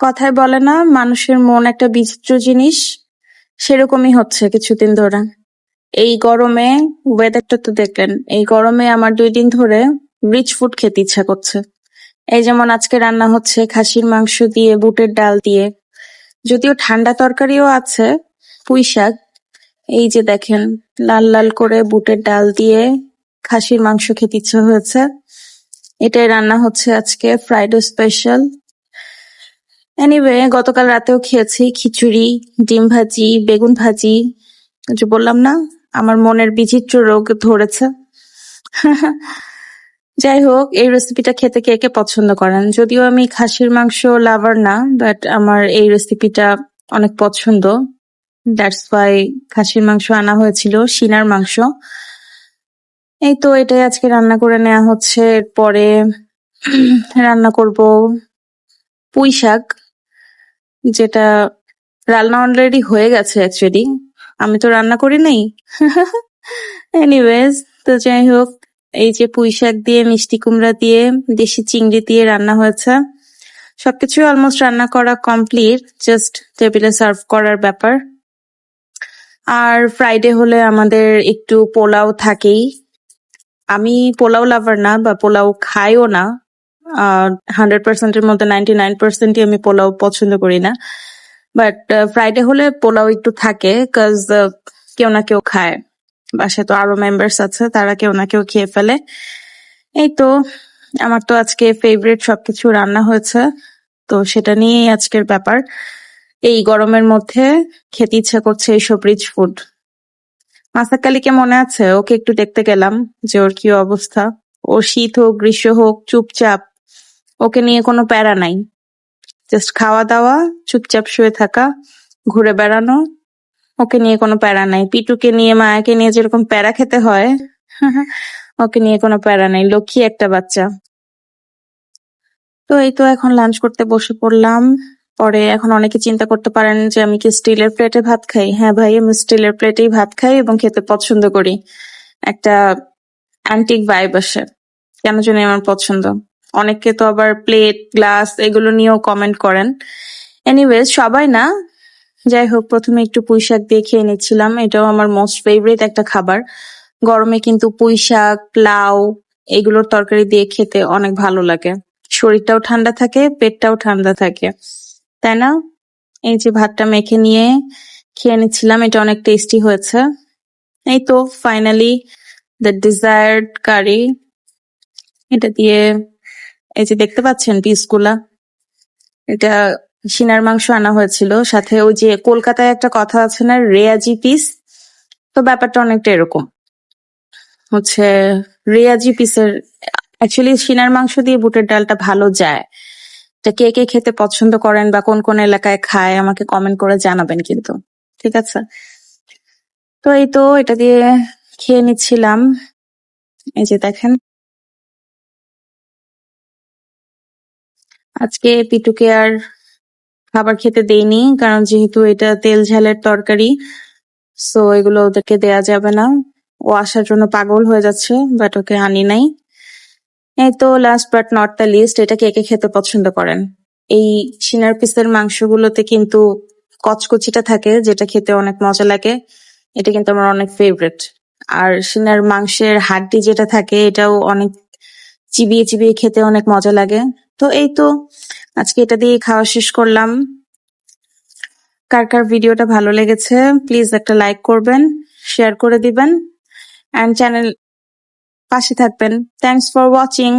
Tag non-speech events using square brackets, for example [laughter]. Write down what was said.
কথায় বলে না, মানুষের মন একটা বিচিত্র জিনিস। সেরকমই হচ্ছে কিছুদিন ধরে। এই গরমে ওয়েদারটা তো দেখলেন, এই গরমে আমার দুই দিন ধরে রিচ ফুড খেতে ইচ্ছা করছে। এই যেমন আজকে রান্না হচ্ছে খাসির মাংস দিয়ে, বুটের ডাল দিয়ে। যদিও ঠান্ডা তরকারিও আছে, পুঁই শাক। এই যে দেখেন, লাল লাল করে বুটের ডাল দিয়ে খাসির মাংস খেতে ইচ্ছা হয়েছে। এটাই রান্না হচ্ছে আজকে ফ্রাইডে স্পেশাল এনিওয়ে গতকাল রাতেও খেয়েছি খিচুড়ি, ডিম ভাজি, বেগুন ভাজি। যে বললাম না, আমার মনের বিচিত্র রোগ ধরেছে। [laughs] যাই হোক, এই রেসিপিটা খেতে কে কে পছন্দ করেন? যদিও আমি খাসির মাংস লাভার না বাট আমার এই রেসিপিটা অনেক পছন্দ। দ্যাটস ওয়াই খাসির মাংস আনা হয়েছিল, সিনার মাংস। এই তো এটাই আজকে রান্না করে নেওয়া হচ্ছে। পরে [clears throat] রান্না করব পুঁই শাক। যেটা রান্না অলরেডি হয়ে গেছে অ্যাকচুয়ালি আমি তো রান্না করি নাই। [laughs] এনিওয়েজ তো যাই হোক, এই যে পুঁই শাক দিয়ে, মিষ্টি কুমড়া দিয়ে, দেশি চিংড়ি দিয়ে রান্না হয়েছে। সবকিছু অলমোস্ট রান্না করা কমপ্লিট জাস্ট টেবিলে সার্ভ করার ব্যাপার। আর ফ্রাইডে হলে আমাদের একটু পোলাও থাকেই। আমি পোলাও লাভার না, বা পোলাও খাইও না। হান্ড্রেড পার্সেন্টের মধ্যে নাইনটি নাইন পার্সেন্টই আমি পোলাও পছন্দ করি না। বাট ফ্রাইডে হলে পোলাও একটু থাকে কাজ কেউ না কেউ খায়। বাসায় তো আরও মেম্বার্স আছে, তারা কেউ না কেউ খেয়ে ফেলে। এই তো, আমার তো আজকে ফেভারিট সবকিছু রান্না হয়েছে, তো সেটা নিয়েই আজকের ব্যাপার। এই গরমের মধ্যে খেতে ইচ্ছা করছে এইসব রিচ ফুড মাসাকালিকে মনে আছে? ওকে একটু দেখতে গেলাম যে ওর কি অবস্থা। ও শীত হোক, গ্রীষ্ম হোক, চুপচাপ। ওকে নিয়ে কোনো প্যারা নাই। জাস্ট খাওয়া দাওয়া চুপচাপ শুয়ে থাকা, ঘুরে বেড়ানো, ওকে নিয়ে কোনো প্যারা নাই। পিটুকে নিয়ে, মায়াকে নিয়ে যেরকম প্যারা খেতে হয়, [laughs] ওকে নিয়ে কোনো প্যারা নাই। লক্ষ্মী একটা বাচ্চা। তো এই তো এখন লাঞ্চ করতে বসে পড়লাম। পরে এখন অনেকে চিন্তা করতে পারেন যে আমি কি স্টিলের প্লেটে ভাত খাই? হ্যাঁ ভাই, আমি স্টিলের প্লেটেই ভাত খাই এবং খেতে পছন্দ করি। একটা অ্যান্টিক ভাইব আসে। কেন জানি আমার পছন্দ। অনেকে তো আবার প্লেট গ্লাস এগুলো নিয়েও কমেন্ট করেন। এনিওয়েজ সবাই না, যাই হোক, প্রথমে একটু পুঁই শাক দিয়ে খেয়ে নিচ্ছিলাম। এটাও আমার মোস্ট ফেভারিট একটা খাবার। গরমে কিন্তু পুঁই শাক, লাউ এগুলোর তরকারি দিয়ে খেতে অনেক ভালো লাগে। শরীরটাও ঠান্ডা থাকে, পেটটাও ঠান্ডা থাকে। তাই না? এই যে ভাতটা মেখে নিয়ে খেয়ে নিচ্ছিলাম, এটা অনেক টেস্টি হয়েছে। এই তো ফাইনালি দ্য ডিজায়ার্ড কারি এটা দিয়ে এই যে দেখতে পাচ্ছেন পিসগুলা, এটা সিনার মাংস আনা হয়েছিল। সাথে ওই যে কলকাতায় একটা কথা আছে না, রেয়াজি পিস? তো ব্যাপারটা অনেকটা এরকম। হচ্ছে রেয়াজি পিসের অ্যাকচুয়ালি সিনার মাংস দিয়ে বুটের ডালটা ভালো যায়। এটা কে কে খেতে পছন্দ করেন বা কোন কোন এলাকায় খায়, আমাকে কমেন্ট করে জানাবেন কিন্তু। ঠিক আছে? তো এই তো, এটা দিয়ে খেয়ে নিচ্ছিলাম। এই যে দেখেন। আজকে পিটুকে আর খাবার খেতে দেইনি, কারণ যেহেতু এটা তেল ঝালের তরকারি সো এগুলো ওদেরকে দেয়া যাবে না। ও আসার জন্য পাগল হয়ে যাচ্ছে বাট ওকে আনি নাই। এই তো last but not the least এটা কে কে খেতে পছন্দ করেন? এই সিনার পিসের মাংসগুলোতে কিন্তু কচকচিটা থাকে, যেটা খেতে অনেক মজা লাগে। এটা কিন্তু আমার অনেক ফেভারিট আর সিনার মাংসের হাড্ডি যেটা থাকে, এটাও অনেক চিবিয়ে চিবিয়ে খেতে অনেক মজা লাগে। তো এই তো, আজকে এটা দিয়ে খাওয়া শেষ করলাম। কার কার ভিডিওটা ভালো লেগেছে প্লিজ একটা লাইক করবেন শেয়ার করে দিবেন অ্যান্ড চ্যানেল পাশে থাকবেন। Thanks for watching